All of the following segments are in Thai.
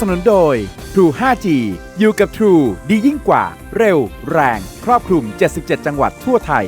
สนุนโดย True 5G อยู่กับ True ดียิ่งกว่า เร็ว แรง ครอบคลุม 77 จังหวัดทั่วไทย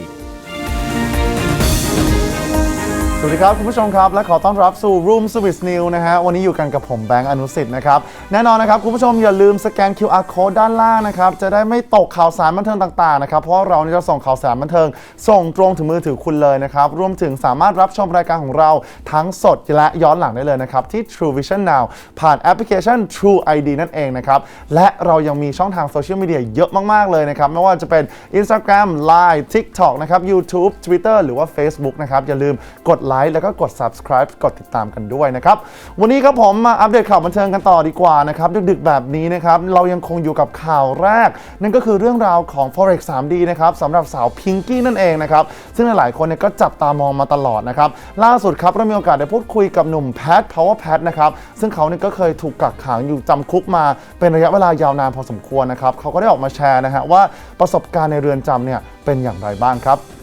สวัสดีครับคุณผู้ชมครับ และขอต้อนรับสู่ Room Service New นะฮะ วันนี้อยู่กันกับผมแบงค์อนุสิทธิ์นะครับ แน่นอนนะครับ คุณผู้ชมอย่าลืมสแกน QR code ด้านล่างนะครับ จะได้ไม่ตกข่าวสารบันเทิงต่างๆนะครับ เพราะเรานี่จะส่งข่าวสารบันเทิง ส่งตรงถึงมือถือคุณเลยนะครับ รวมถึงสามารถรับชมรายการของเราทั้งสดและย้อนหลังได้เลยนะครับ ที่ True Vision Now ผ่านแอปพลิเคชัน True ID นั่นเองนะครับและเรายังมีช่องทางโซเชียลมีเดียเยอะมากๆเลยนะครับไม่ว่าจะเป็น Instagram Line TikTok นะครับ YouTube Twitter หรือว่า Facebook นะครับอย่าลืมกดไลค์แล้วก็กด subscribe กดติดตามกันด้วยนะครับ วันนี้ครับผมมาอัปเดตข่าวบันเทิงกันต่อดีกว่านะครับ ดึกๆแบบนี้นะครับ เรายังคงอยู่กับข่าวแรก นั่นก็คือเรื่องราวของ Forex 3D นะครับสำหรับสาวพิงกี้นั่นเองนะครับ ซึ่งหลายๆคนเนี่ยก็จับตามองมาตลอดนะครับ ล่าสุดครับเรามีโอกาสได้พูดคุยกับหนุ่มแพท Power Pat นะครับ ซึ่งเขาเนี่ยก็เคยถูกกักขังอยู่จำคุกมาเป็นระยะเวลายาวนานพอสมควรนะครับเขาก็ได้ออกมาแชร์นะฮะว่าประสบการณ์ในเรือนจำเนี่ยเป็นอย่างไรบ้างครับ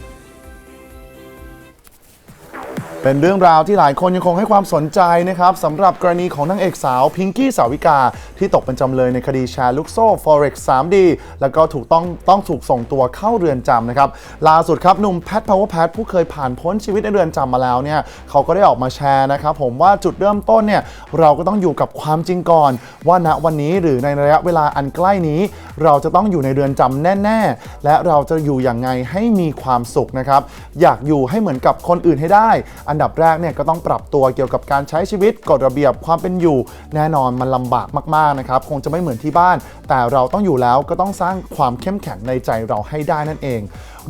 เป็นเรื่องราวที่หลายคนยังคงให้ความสนใจนะครับสำหรับกรณีของนางเอกสาวพิงกี้สาวิกา ที่ตกเป็นจำเลยในคดีแชร์ลูกโซ่ Forex 3D แล้วก็ถูกต้องต้องถูกส่งตัวเข้าเรือนจำนะครับล่าสุดครับหนุ่มแพทพาวเวอร์แพทผู้เคยผ่านพ้นชีวิตในเรือนจำมาแล้วเนี่ยเขาก็ได้ออกมาแชร์นะครับผมว่าจุดเริ่มต้นเนี่ยเราก็ต้องอยู่กับความจริงก่อน ว่าณวันนี้หรือในระยะเวลาอันใกล้นี้ เราจะต้องอยู่ในเรือนจำแน่ ๆ และเราจะอยู่อย่างไงให้มีความสุขนะครับอยากอยู่ให้เหมือนกับคนอื่นให้ได้อันดับแรกเนี่ยก็ต้องปรับตัวเกี่ยวกับการใช้ชีวิตกฎระเบียบความเป็นอยู่ แน่นอนมันลำบากมากๆนะครับคงจะไม่เหมือนที่บ้าน แต่เราต้องอยู่แล้วก็ต้องสร้างความเข้มแข็งในใจเราให้ได้นั่นเอง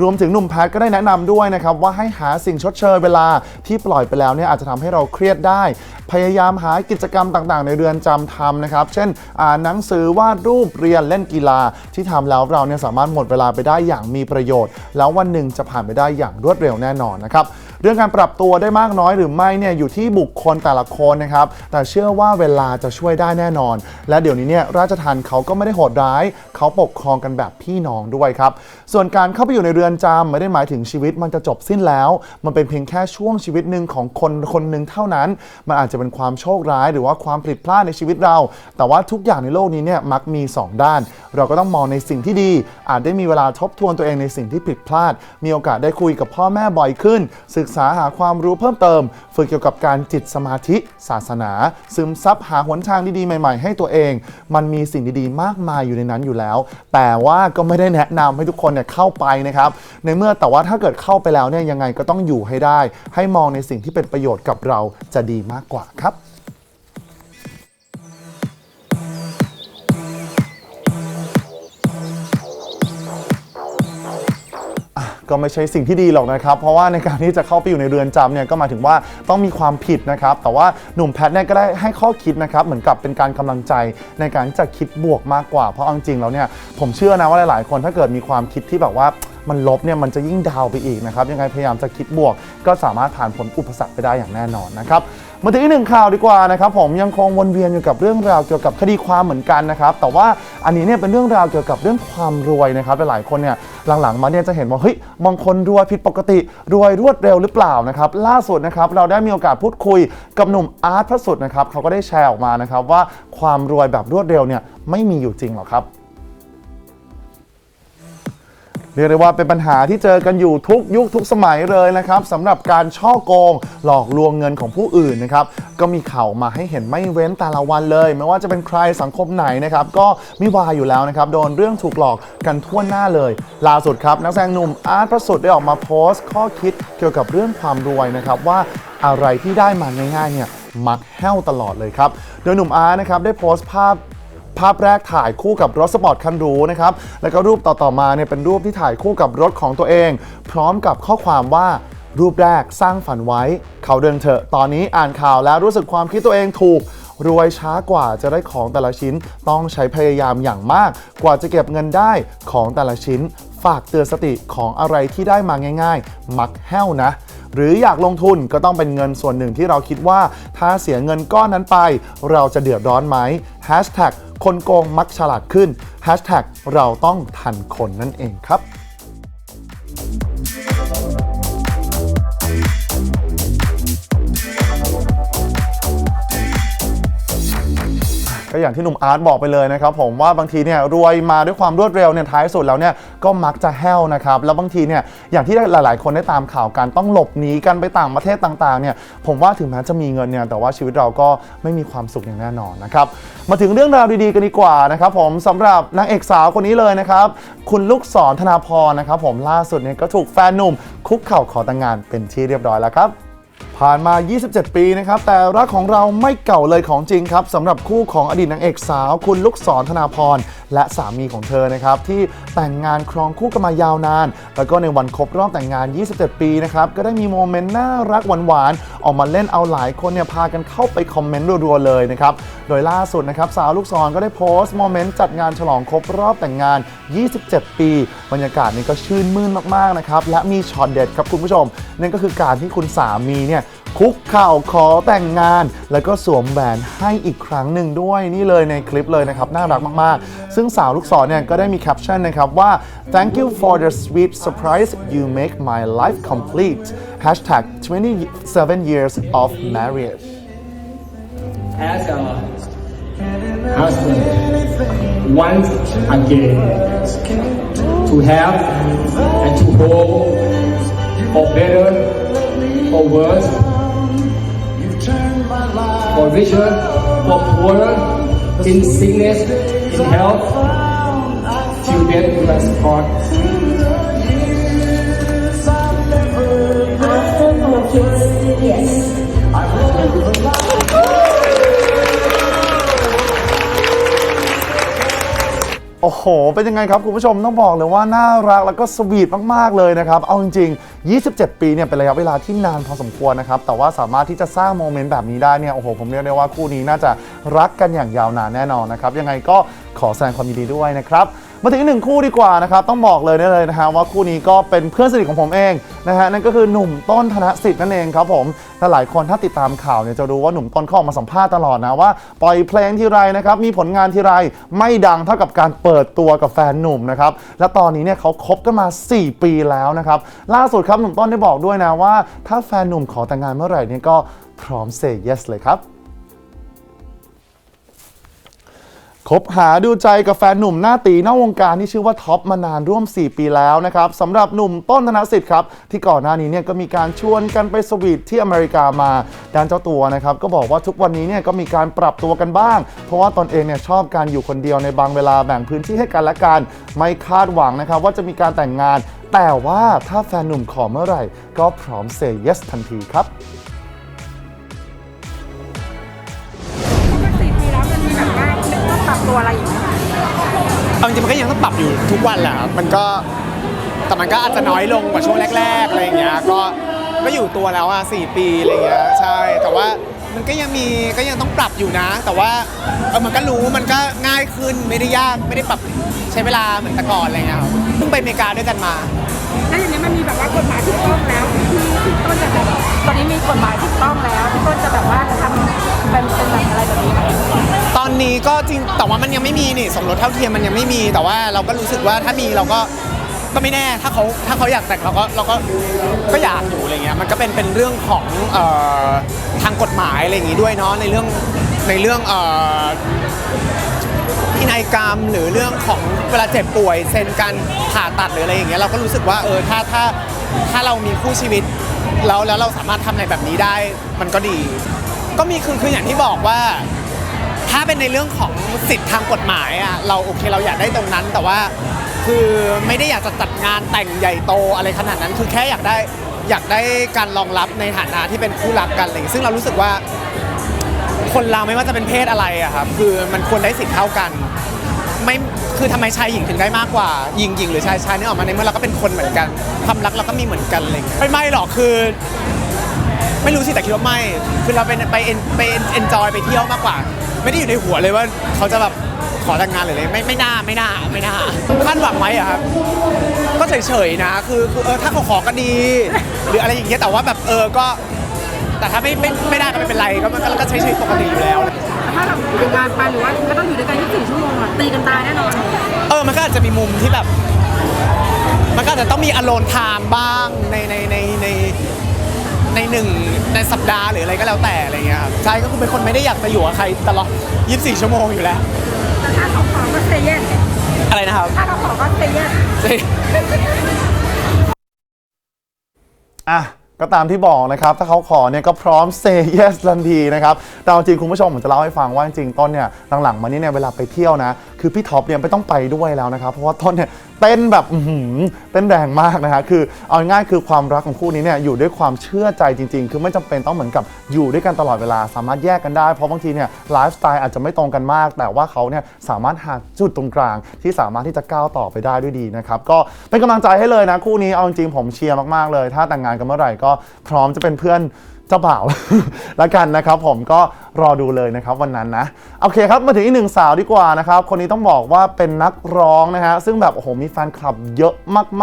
รวมถึงหนุ่มแพทก็ได้แนะนำด้วยนะครับว่าให้หาสิ่งชดเชยเวลาที่ปล่อยไปแล้วเนี่ยอาจจะทำให้เราเครียดได้ พยายามหากิจกรรมต่างๆ ในเรือนจำทำนะครับ เช่นอ่านหนังสือวาดรูปเรียนเล่นกีฬาที่ทำแล้วเราเนี่ยสามารถหมดเวลาไปได้อย่างมีประโยชน์ แล้ววันหนึ่งจะผ่านไปได้อย่างรวดเร็วแน่นอนนะครับเรื่องการปรับตัวได้มากน้อยหรือไม่เนี่ยอยู่ที่บุคคลแต่ละคนนะครับ แต่เชื่อว่าเวลาจะช่วยได้แน่นอน และเดี๋ยวนี้เนี่ยราชทัณฑ์เขาก็ไม่ได้โหดร้าย เขาปกครองกันแบบพี่น้องด้วยครับ ส่วนการเข้าไปอยู่ในรือนจำไม่ได้หมายถึงชีวิตมันจะจบสิ้นแล้ว มันเป็นเพียงแค่ช่วงชีวิตหนึ่งของคนคนหนึ่งเท่านั้น มันอาจจะเป็นความโชคร้ายหรือว่าความผิดพลาดในชีวิตเรา แต่ว่าทุกอย่างในโลกนี้เนี่ยมักมี 2 ด้าน เราก็ต้องมองในสิ่งที่ดี อาจได้มีเวลาทบทวนตัวเองในสิ่งที่ผิดพลาด มีโอกาสได้คุยกับพ่อแม่บ่อยขึ้น ศึกษาหาความรู้เพิ่มเติม ฝึกเกี่ยวกับการจิตสมาธิ ศาสนา ซึมซับหาหนทางดีๆใหม่ ๆ ให้ตัวเอง มันมีสิ่งดีๆ มากมายอยู่ในนั้นอยู่แล้ว แต่ว่าก็ไม่ได้แนะนำให้ทุกคนเนี่ยเข้าไปนะครับในเมื่อแต่ว่าถ้าเกิดเข้าไปแล้วเนี่ยยังไงก็ต้องอยู่ให้ได้ ให้มองในสิ่งที่เป็นประโยชน์กับเราจะดีมากกว่าครับ ก็ไม่ใช่สิ่งที่ดีหรอกนะครับ เพราะว่าในการที่จะเข้าไปอยู่ในเรือนจำเนี่ยก็หมายถึงว่าต้องมีความผิดนะครับ แต่ว่าหนุ่มแพทเนี่ยก็ได้ให้ข้อคิดนะครับ เหมือนกับเป็นการกำลังใจในการที่จะคิดบวกมากกว่า เพราะเอาจริงแล้วเนี่ยผมเชื่อนะว่าหลาย ๆ คนถ้าเกิดมีความคิดที่แบบว่ามันลบเนี่ยมันจะยิ่งดาวไปอีกนะครับยังไงพยายามจะคิดบวก ก็สามารถผ่านผลอุปสรรคไปได้อย่างแน่นอนนะครับ มาถึงอีกหนึ่งข่าวดีกว่านะครับผมยังคงวนเวียนอยู่กับเรื่องราวเกี่ยวกับคดีความเหมือนกันนะครับแต่ว่าอันนี้เนี่ยเป็นเรื่องราวเกี่ยวกับเรื่องความรวยนะครับหลายๆคนเนี่ยหลังๆ มาเนี่ยจะเห็นว่าเฮ้ยบางคนรวยผิดปกติ รวยรวดเร็วหรือเปล่านะครับล่าสุดนะครับเราได้มีโอกาสพูดคุยกับหนุ่มอาร์ตพระสุดนะครับเขาก็ได้แชร์ออกมานะครับว่าความรวยแบบรวดเร็วเนี่ยไม่มีอยู่จริงหรอกครับ เรียกได้ว่าเป็นปัญหาที่เจอกันอยู่ทุกยุคทุกสมัยเลยนะครับสำหรับการช่อโกง หลอกลวงเงินของผู้อื่นนะครับก็มีข่าวมาให้เห็นไม่เว้นแต่ละวันเลย ไม่ว่าจะเป็นใครสังคมไหนนะครับก็มีวายอยู่แล้วนะครับโดนเรื่องถูกหลอกกันทั่วหน้าเลย ล่าสุดครับนักแสดงหนุ่มอาร์ตพระสุดได้ออกมาโพสต์ ข้อคิดเกี่ยวกับเรื่องความรวยนะครับว่าอะไรที่ได้มาง่ายๆเนี่ยมักแห้วตลอดเลยครับ โดยหนุ่มอาร์ตนะครับได้โพสต์ภาพ ภาพแรกถ่ายคู่กับรถสปอร์ตคันหรูนะครับ แล้วก็รูปต่อๆมาเนี่ยเป็นรูปที่ถ่ายคู่กับรถของตัวเอง พร้อมกับข้อความว่ารูปแรกสร้างฝันไว้ เขาเดินเถอะ ตอนนี้อ่านข่าวแล้วรู้สึกความคิดตัวเองถูก รวยช้ากว่าจะได้ของแต่ละชิ้น ต้องใช้พยายามอย่างมาก กว่าจะเก็บเงินได้ของแต่ละชิ้น ฝากเตือนสติของอะไรที่ได้มาง่าย ๆ มักแห้วนะ หรืออยากลงทุนก็ต้องเป็นเงินส่วนหนึ่งที่เราคิดว่า ถ้าเสียเงินก้อนนั้นไป เราจะเดือดร้อนไหม Hashtag คนโกงมักฉลาดขึ้น Hashtag เราต้องทันคนนั่นเองครับ อย่างที่หนุ่มอาร์ตบอกไปเลยนะครับผมว่าบางทีเนี่ยรวยมาด้วยความรวดเร็วเนี่ยท้ายสุดแล้วเนี่ยก็มักจะแห้วนะครับแล้วบางทีเนี่ยอย่างที่หลาย ๆ คนได้ตามข่าวกันต้องหลบหนีกันไปต่างประเทศต่างๆเนี่ยผมว่าถึงแม้จะมีเงินเนี่ยแต่ว่าชีวิตเราก็ไม่มีความสุขอย่างแน่นอนนะครับมาถึงเรื่องราวดีๆกันดีกว่านะครับผมสำหรับนางเอกสาวคนนี้เลยนะครับคุณลูกศรธนาพรนะครับผมล่าสุดเนี่ยก็ถูกแฟนหนุ่มคุกเข่าขอแต่งงานเป็นที่เรียบร้อยแล้วครับ ผ่านมา 27 ปีนะครับ แต่รักของเราไม่เก่าเลยของจริงครับสำหรับคู่ของอดีตนางเอกสาว คุณลูกศรธนาพร และสามีของเธอนะครับที่แต่งงานครองคู่กันมายาวนาน แล้วก็ในวันครบรอบแต่งงาน 27 ปีนะครับก็ได้มีโมเมนต์น่ารักหวานๆออกมาเล่นเอาหลายคนเนี่ยพากันเข้าไปคอมเมนต์รัวๆเลยนะครับโดยล่าสุดนะครับสาวลูกศรก็ได้โพสต์โมเมนต์จัดงานฉลองครบรอบแต่งงาน 27 ปี บรรยากาศนี่ก็ชื่นมื่นมากๆนะครับและมีช็อตเด็ดครับคุณผู้ชมนั่นก็คือการที่คุณสามีเนี่ย คุกเข่าขอแต่งงาน แล้วก็สวมแหวนให้อีกครั้งหนึ่งด้วยนี่เลยในคลิปเลยนะครับ น่ารักมาก ๆ ซึ่งสาวลูกศรเนี่ยก็ได้มีแคปชั่นนะครับว่า thank you for the sweet surprise you make my life complete hashtag 27 years of marriage as a husband once again to have and to hold for better for worse for richer for poorer in sickness in health do us part โอ้โห เป็นยังไงครับ คุณผู้ชมต้องบอกเลยว่าน่ารักแล้วก็สวีทมาก ๆ เลยนะครับ เอาจริง ๆ 27 ปีเนี่ยเป็นระยะเวลาที่นานพอสมควรนะครับ แต่ว่าสามารถที่จะสร้างโมเมนต์แบบนี้ได้เนี่ย โอ้โห ผมเรียกได้ว่าคู่นี้น่าจะรักกันอย่างยาวนานแน่นอนนะครับ ยังไงก็ขอแสดงความยินดีด้วยนะครับ มาถึงอีกหนึ่งคู่ดีกว่านะครับต้องบอกเลยได้เลยนะฮะว่าคู่นี้ก็เป็นเพื่อนสนิทของผมเองนะฮะนั่นก็คือหนุ่มต้นธนสิทธิ์นั่นเองครับผมถ้าหลายคนถ้าติดตามข่าวเนี่ยจะรู้ว่าหนุ่มต้นเขาออกมาสัมภาษณ์ตลอดนะว่าปล่อยเพลงทีไรนะครับมีผลงานทีไรไม่ดังเท่ากับการเปิดตัวกับแฟนหนุ่มนะครับและตอนนี้เนี่ยเขาคบกันมา 4 ปีแล้วนะครับล่าสุดครับหนุ่มต้นได้บอกด้วยนะว่า ถ้าแฟนหนุ่มขอแต่งงานเมื่อไหร่เนี่ยก็พร้อมเซ y yes เลยครับ คบหาดูใจกับแฟนหนุ่มหน้าตีนอกวงการที่ชื่อว่าท็อปมานานร่วม 4 ปีแล้วนะครับสำหรับหนุ่มต้นธนสิทธิ์ครับ ที่ก่อนหน้านี้เนี่ยก็มีการชวนกันไปสวีทที่อเมริกามาด้านเจ้าตัวนะครับ ก็บอกว่าทุกวันนี้เนี่ยก็มีการปรับตัวกันบ้าง เพราะว่าตนเองเนี่ยชอบการอยู่คนเดียวในบางเวลาแบ่งพื้นที่ให้กันและกันไม่คาดหวังนะครับว่าจะมีการแต่งงาน แต่ว่าถ้าแฟนหนุ่มขอเมื่อไหร่ ก็พร้อมเซ y yes ทันทีครับ ต้องปรับตัวอะไรอยู่ไหมคะเอาจริงๆมันก็ยังต้องปรับอยู่ทุกวันแหละครับมันก็แต่มันก็อาจจะน้อยลงกว่าช่วงแรกๆอะไรอย่างเงี้ยก็ก็อยู่ตัวแล้วอะสี่ปีอะไรอย่างเงี้ยใช่ แต่ว่ามันก็ยังมีก็ยังต้องปรับอยู่นะ แต่ว่าเออมันก็รู้มันก็ง่ายขึ้นไม่ได้ยากไม่ได้ปรับใช้เวลาเหมือนแต่ก่อนอะไรเงี้ยครับเพิ่งไปอเมริกาด้วยกันมา แล้วอย่างนี้มันมีแบบว่ากฎหมายถูกต้องแล้วที่ที่ต้นจะแบบตอนนี้มีกฎหมายถูกต้องแล้วที่ต้นจะแบบว่าท นี้ก็จริงแต่ว่ามันยังไม่มีนี่สมรสเท่าเทียมมันยังไม่มี แต่ว่าเราก็รู้สึกว่าถ้ามีเราก็ก็ไม่แน่ถ้าเขาถ้าเขาอยากแต่งเราก็เราก็ก็อยากอยู่อะไรเงี้ยมันก็เป็นเป็นเรื่องของเอ่อทางกฎหมายอะไรอย่างงี้ด้วยเนาะในเรื่องในเรื่องเอ่อพินัยกรรมหรือเรื่องของเวลาเจ็บป่วยเซ็นการผ่าตัดหรืออะไรอย่างเงี้ยเราก็รู้สึกว่าเออถ้าถ้าถ้าเรามีคู่ชีวิตแล้วแล้วเราสามารถทำอะไรแบบนี้ได้มันก็ดี ก็มีคือคืออย่างที่บอกว่า ถ้าเป็นในเรื่องของสิทธิทางกฎหมายอะเราโอเคเราอยากได้ตรงนั้น แต่ว่าคือไม่ได้อยากจะจัดงานแต่งใหญ่โตอะไรขนาดนั้น คือแค่อยากได้อยากได้การรองรับในฐานะที่เป็นคู่รักกันอะไรอย่างเงี้ยซึ่งเรารู้สึกว่า คนเราไม่ว่าจะเป็นเพศอะไรอะครับคือมันควรได้สิทธิ์เท่ากันไม่คือทำไมชายหญิงถึงได้มากกว่าหญิงหญิงหรือชายชายนี่ออกมาในเมื่อเราก็เป็นคนเหมือนกันความรักเราก็มีเหมือนกันอะไรอย่างเงี้ยไม่ไม่หรอกคือ ไม่รู้สิแต่คิดว่าไม่ คือเราเป็นไปเอ็นไปเอ็นจอยไปเที่ยวมากกว่า ไม่ได้อยู่ในหัวเลยว่าเขาจะแบบขอแต่งงานหรืออะไรไม่ไม่น่าไม่น่าไม่น่าคาดหวังไหมอะครับก็เฉยๆนะ คือคือเออถ้าเขาขอก็ดี หรืออะไรอย่างเงี้ยแต่ว่าแบบเออก็ แต่ถ้าไม่ไม่ไม่ได้ก็ไม่เป็นไรก็มันก็ก็ใช้ชีวิตปกติอยู่แล้วแต่ถ้าเราแต่งงานไปหรือว่าก็ต้องอยู่ด้วยกัน24ชั่วโมงอะตีกันตายแน่นอนเออมันก็อาจจะมีมุมที่แบบ มันก็อาจจะต้องมีอโลนไทม์บ้างในในในใน ในหนึ่งในสัปดาห์หรืออะไรก็แล้วแต่อะไรเงี้ยครับใช่ก็คือเป็นคนไม่ได้อยากจะอยู่กับใครตลอด 24 ชั่วโมงอยู่แล้ว แต่ถ้าเขาขอก็เซเยสอะไรนะครับถ้าเขาขอก็เซเยสใช่อะก็ตามที่บอกนะครับ ถ้าเขาขอเนี่ยก็พร้อม say yes ทันทีนะครับ แต่เอาจริงคุณผู้ชมผมจะเล่าให้ฟังว่าจริงๆต้นเนี่ยหลังๆมานี้เนี่ยเวลาไปเที่ยวนะ คือพี่ท็อปเนี่ยไม่ต้องไปด้วยแล้วนะครับ เพราะว่าต้นเนี่ย เต้นแบบอื้อหือเต้นแรงมากนะฮะคือเอาง่ายๆคือความรักของคู่นี้เนี่ยอยู่ด้วยความเชื่อใจจริง ๆ คือไม่จำเป็นต้องเหมือนกับอยู่ด้วยกันตลอดเวลา สามารถแยกกันได้เพราะบางทีเนี่ยไลฟ์สไตล์อาจจะไม่ตรงกันมาก แต่ว่าเขาเนี่ยสามารถหาจุดตรงกลาง ที่สามารถที่จะก้าวต่อไปได้ด้วยดีนะครับก็เป็นกำลังใจให้เลยนะคู่นี้เอาจริงๆผมเชียร์มากๆเลย ถ้าแต่งงานกันเมื่อไหร่ก็พร้อมจะเป็นเพื่อน เจ้าบ่าวแล้วกันนะครับ ผมก็รอดูเลยนะครับวันนั้นนะโอเคครับมาถึงอีกหนึ่งสาวดีกว่านะครับ คนนี้ต้องบอกว่าเป็นนักร้องนะฮะซึ่งแบบโอ้โหมีแฟนคลับเยอะ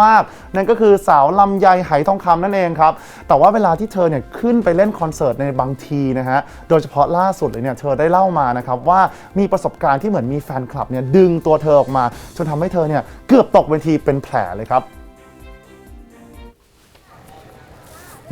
มากๆ นั่นก็คือสาวลำไยไหทองคำนั่นเองครับ แต่ว่าเวลาที่เธอเนี่ยขึ้นไปเล่นคอนเสิร์ตในบางทีนะฮะโดยเฉพาะล่าสุดเลยเนี่ยเธอได้เล่ามานะครับว่ามีประสบการณ์ที่เหมือนมีแฟนคลับเนี่ยดึงตัวเธอออกมาจนทำให้เธอเนี่ยเกือบตกเวทีเป็นแผลเลยครับ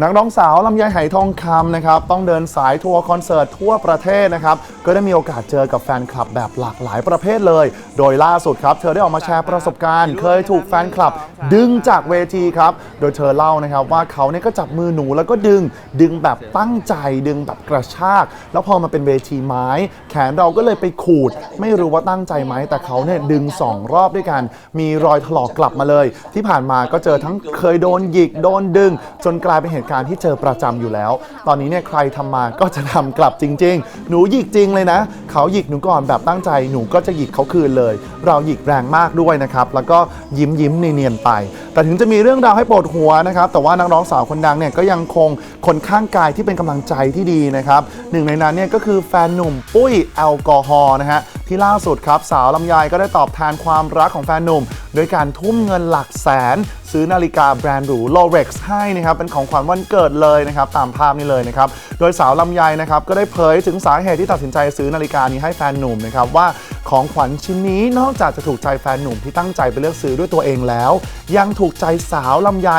นักร้องสาวลำไยไหทองคำนะครับต้องเดินสายทัวร์คอนเสิร์ตทั่วประเทศนะครับก็ได้มีโอกาสเจอกับแฟนคลับแบบหลากหลายประเภทเลย โดยล่าสุดครับ เธอได้ออกมาแชร์ประสบการณ์ เคยถูกแฟนคลับ ดึงจากเวทีครับ โดยเธอเล่านะครับว่าเขาเนี่ยก็จับมือหนูแล้วก็ดึงดึงแบบตั้งใจดึงแบบกระชาก แล้วพอมาเป็นเวทีไม้ แขนเราก็เลยไปขูด ไม่รู้ว่าตั้งใจไหมแต่เขาเนี่ยดึงสองรอบด้วยกัน มีรอยถลอกกลับมาเลย ที่ผ่านมาก็เจอทั้งเคยโดนหยิกโดนดึง จนกลายเป็นเหตุการณ์ที่เจอประจำอยู่แล้ว ตอนนี้เนี่ยใครทำมาก็จะทำกลับจริง ๆ หนูหยิกจริงเลยนะ เขาหยิกหนูก่อนแบบตั้งใจหนูก็จะหยิกเขาคืนเลย เราหยิกแรงมากด้วยนะครับแล้วก็ยิ้มยิ้มเนียนๆไป แต่ถึงจะมีเรื่องราวให้ปวดหัวนะครับแต่ว่านักร้องสาวคนดังเนี่ยก็ยังคง คนข้างกายที่เป็นกำลังใจที่ดีนะครับหนึ่งในนั้นเนี่ยก็คือแฟนหนุ่มปุ้ยแอลกอฮอล์นะฮะที่ล่าสุดครับสาวลำไยก็ได้ตอบแทนความรักของแฟนหนุ่มโดยการทุ่มเงินหลักแสน ซื้อนาฬิกาแบรนด์หรู Rolex ให้นะครับเป็นของขวัญวันเกิดเลยนะครับตามภาพนี้เลยนะครับโดยสาวลำไยนะครับก็ได้เผยถึงสาเหตุที่ตัดสินใจซื้อนาฬิกานี้ให้แฟนหนุ่มนะครับว่า ของขวัญชิ้นนี้นอกจากจะถูกใจแฟนหนุ่มที่ตั้งใจไปเลือกซื้อด้วยตัวเองแล้ว ยังถูกใจสาวลำไย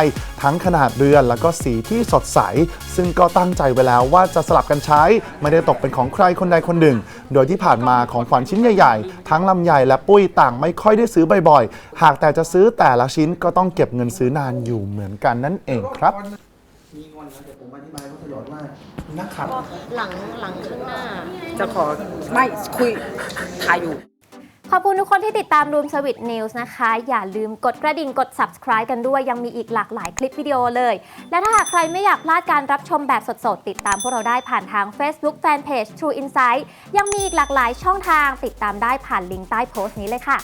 ทั้งขนาดเรือนแล้วก็สีที่สดใส ซึ่งก็ตั้งใจไว้แล้วว่าจะสลับกันใช้ ไม่ได้ตกเป็นของใครคนใดคนหนึ่ง โดยที่ผ่านมาของขวัญชิ้นใหญ่ๆ ทั้งลำไยและปุ้ยต่างไม่ค่อยได้ซื้อบ่อยๆ หากแต่จะซื้อแต่ละชิ้นก็ต้องเก็บเงินซื้อนานอยู่เหมือนกันนั่นเองครับ มีงอนนะเดี๋ยวผมอธิบายเขาตลอดว่านักขับ หลังหลังข้างหน้า จะขอไม่คุยถ่ายอยู่ ขอบคุณทุกคนที่ติดตาม Room Service News นะคะ อย่าลืมกดกระดิ่งกด subscribe กันด้วยยังมีอีกหลากหลายคลิปวิดีโอเลย และถ้าหากใครไม่อยากพลาดการรับชมแบบสดๆ ติดตามพวกเราได้ผ่านทาง Facebook Fanpage True Insight ยังมีอีกหลากหลายช่องทางติดตามได้ผ่านลิงก์ใต้โพสต์นี้เลยค่ะ